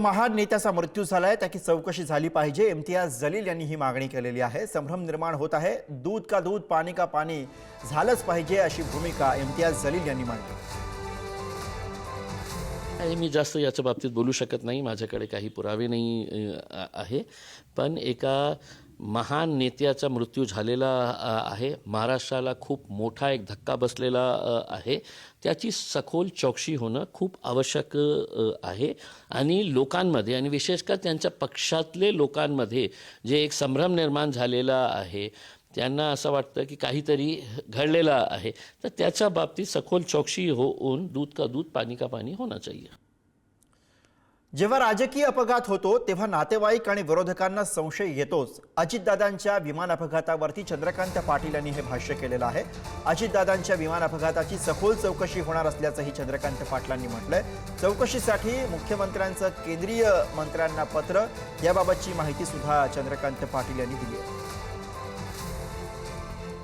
महान नेत्याचा मृत्यू झालाय. त्याची चौकशी झाली पाहिजे. इम्तियाज जलील यांनी ही मागणी केलेली आहे. संभ्रम निर्माण होत आहे. दूध का दूध पाणी का पाणी झालंच पाहिजे अशी भूमिका इम्तियाज जलील यांनी मांडली. आणि मी जास्त याच्या बाबतीत बोलू शकत नाही. माझ्याकडे काही पुरावे नाही आहे. पण एका महान नेत्याचा मृत्यू झालेला आहे. महाराष्ट्राला खूप मोठा एक धक्का बसलेला आहे. त्याची सखोल चौकशी होणं खूप आवश्यक आहे. आणि लोकांमध्ये आणि विशेषतः त्यांच्या पक्षातले लोकांमध्ये जे एक संभ्रम निर्माण झालेला आहे त्यांना असं वाटतं की काहीतरी घडलेलं आहे. तर त्याच्या बाबतीत सखोल चौकशी होऊन दूध का दूध पाणी का पाणी होना चाहिए. जेव्हा राजकीय अपघात होतो तेव्हा नातेवाईक आणि विरोधकांना संशय येतोच. अजितदादांच्या विमान अपघातावरती चंद्रकांत पाटील यांनी हे भाष्य केलेलं आहे. अजितदादांच्या विमान अपघाताची सखोल चौकशी होणार असल्याचंही चंद्रकांत पाटलांनी म्हटलंय. चौकशीसाठी मुख्यमंत्र्यांचं केंद्रीय मंत्र्यांना पत्र याबाबतची माहिती सुद्धा चंद्रकांत पाटील यांनी दिली आहे.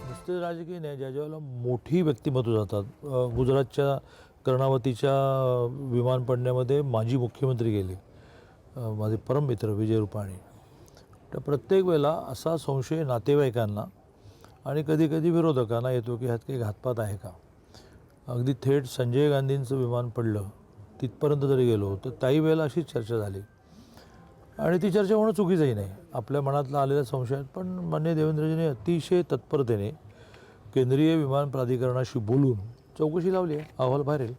नुसते राजकीय नाही ज्या ज्यावेळेला मोठी व्यक्तिमत्व जातात. गुजरातच्या कर्णावतीच्या विमान पडण्यामध्ये माजी मुख्यमंत्री गेले. माझे परम मित्र विजय रुपाणी. तर प्रत्येक वेळेला असा संशय नातेवाईकांना आणि कधीकधी विरोधकांना येतो की ह्यात काही घातपात आहे का? अगदी थेट संजय गांधींचं विमान पडलं तिथपर्यंत जरी गेलो तर त्याही वेळेला अशीच चर्चा झाली. आणि ती चर्चा होणं चुकीचंही नाही. आपल्या मनातला आलेल्या संशयात पण मान्य देवेंद्रजींनी अतिशय तत्परतेने केंद्रीय विमान प्राधिकरणाशी बोलून चौकशी लावली आहे. अहवाल बाहेर येईल.